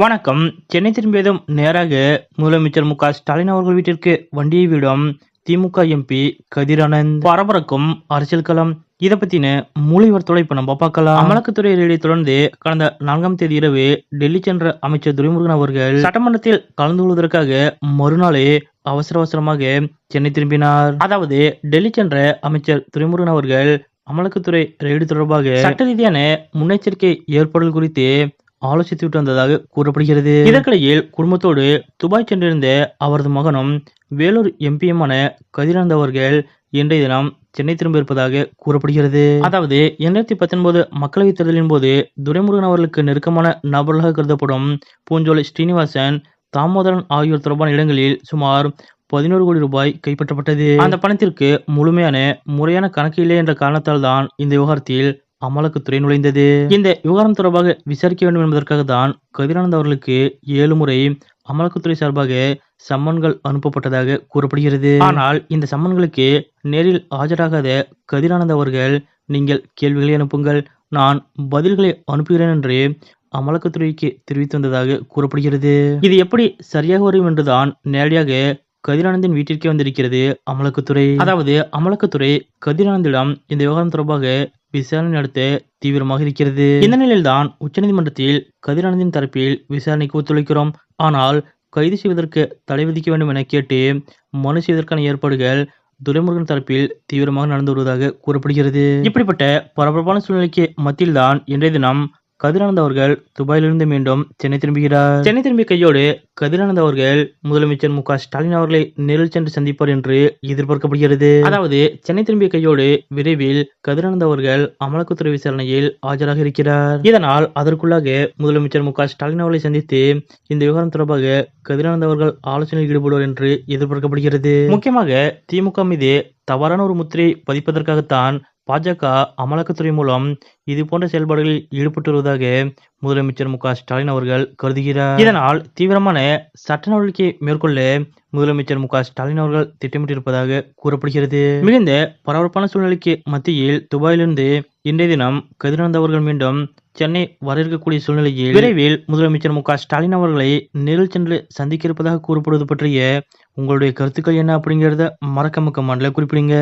வணக்கம். சென்னை திரும்பியதும் நேராக முதலமைச்சர் மு க ஸ்டாலின் அவர்கள் வீட்டிற்கு வண்டியை விடும் திமுக எம்பி கதிரானந்த் பரபரக்கும் அரசியல் களம். இதை பத்தின மூலிவர்த்தோட இப்ப நம்ம பார்க்கலாம். அமலாக்கத்துறை ரேடியை தொடர்ந்து கடந்த நான்காம் தேதி இரவு டெல்லி சென்ற அமைச்சர் துரைமுருகன் அவர்கள் சட்டமன்றத்தில் கலந்து கொள்வதற்காக மறுநாளே அவசர அவசரமாக சென்னை திரும்பினார். அதாவது டெல்லி சென்ற அமைச்சர் துரைமுருகன் அவர்கள் அமலாக்கத்துறை ரெய்டு தொடர்பாக சட்ட ரீதியான முன்னெச்சரிக்கை ஏற்பாடுகள் குறித்து ஆலோசித்து விட்டு வந்ததாக கூறப்படுகிறது. இதற்கிடையில் குடும்பத்தோடு துபாய் சென்றிருந்த அவரது மகனும் வேலூர் எம்பியுமான கதிரானந்த் அவர்கள் இன்றைய தினம் சென்னை திரும்ப இருப்பதாக கூறப்படுகிறது. அதாவது இரண்டாயிரத்தி பத்தொன்பது மக்களவைத் தேர்தலின் போது துரைமுருகன் அவர்களுக்கு நெருக்கமான நபர்களாக கருதப்படும் பூஞ்சோலை ஸ்ரீனிவாசன் தாமோதரன் ஆகியோர் தொடர்பான இடங்களில் சுமார் பதினோரு கோடி ரூபாய் கைப்பற்றப்பட்டது. அந்த பணத்திற்கு முழுமையான முறையான கணக்கு இல்லை என்ற காரணத்தால் தான் இந்த விவகாரத்தில் அமலாக்கத்துறை நுழைந்தது இந்த விவகாரம் தொடர்பாக விசாரிக்க வேண்டும் என்பதற்காக தான் கதிரானந்த் அவர்களுக்கு ஏழு முறை அமலாக்கத்துறை சார்பாக சம்மன்கள் அனுப்பப்பட்டதாக கூறப்படுகிறது. ஆனால் இந்த சம்மன்களுக்கு நேரில் ஆஜராகாத கதிரானந்த் அவர்கள் நீங்கள் கேள்விகளை அனுப்புங்கள். நான் பதில்களை அனுப்புகிறேன் என்று அமலாக்கத்துறைக்கு தெரிவித்து வந்ததாக கூறப்படுகிறது. இது எப்படி சரியாக வரும் என்றுதான் நேரடியாக கதிரானந்தின் வீட்டிற்கே வந்திருக்கிறது அமலாக்கத்துறை அதாவது அமலாக்கத்துறை கதிரானந்திடம் இந்த விவகாரம் தொடர்பாக விசாரணை நடத்த தீவிரமாக இருக்கிறது. இந்த நிலையில்தான் உச்சநீதிமன்றத்தில் கதிரானந்தின் தரப்பில் விசாரணைக்கு ஒத்துழைக்கிறோம். ஆனால் கைது செய்வதற்கு தடை விதிக்க வேண்டும் என கேட்டு மனு செய்வதற்கான ஏற்பாடுகள் துரைமுருகன் தரப்பில் தீவிரமாக நடந்து வருவதாக கூறப்படுகிறது. இப்படிப்பட்ட பரபரப்பான சூழ்நிலைக்கு மத்தியில்தான் இன்றைய தினம் கதிரானந்த் அவர்கள் துபாயிலிருந்து மீண்டும் சென்னை திரும்புகிறார். சென்னை திரும்பிய கையோடு கதிரானந்த் அவர்கள் முதலமைச்சர் மு ஸ்டாலின் அவர்களை நேரில் சென்று சந்திப்பார் என்று எதிர்பார்க்கப்படுகிறது. அதாவது சென்னை திரும்பிய கையோடு விரைவில் கதிரானந்த் அவர்கள் அமலாக்கத்துறை விசாரணையில் ஆஜராக இருக்கிறார். இதனால் அதற்குள்ளாக முதலமைச்சர் மு ஸ்டாலின் அவர்களை சந்தித்து இந்த விவகாரம் தொடர்பாக கதிரானந்த் அவர்கள் ஆலோசனையில் ஈடுபடுவார் என்று எதிர்பார்க்கப்படுகிறது. முக்கியமாக திமுக மீது தவறான ஒரு முத்திரை பதிப்பதற்காகத்தான் பாஜக அமலாக்கத்துறை மூலம் இது போன்ற செயல்பாடுகளில் ஈடுபட்டு வருவதாக முதலமைச்சர் மு ஸ்டாலின் அவர்கள் கருதுகிறார். இதனால் தீவிரமான சட்ட நடவடிக்கை மேற்கொள்ள முதலமைச்சர் மு ஸ்டாலின் அவர்கள் திட்டமிட்டிருப்பதாக கூறப்படுகிறது. மிகுந்த பரபரப்பான சூழ்நிலைக்கு மத்தியில் துபாயிலிருந்து இன்றைய தினம் கதிரந்தவர்கள் மீண்டும் சென்னை வர இருக்கக்கூடிய சூழ்நிலையில் விரைவில் முதலமைச்சர் மு ஸ்டாலின் அவர்களை நேரில் சென்று சந்திக்க இருப்பதாக கூறப்படுவது பற்றிய உங்களுடைய கருத்துக்கள் என்ன அப்படிங்கிறத மறக்க மக்க மண்டல குறிப்பிடுங்க.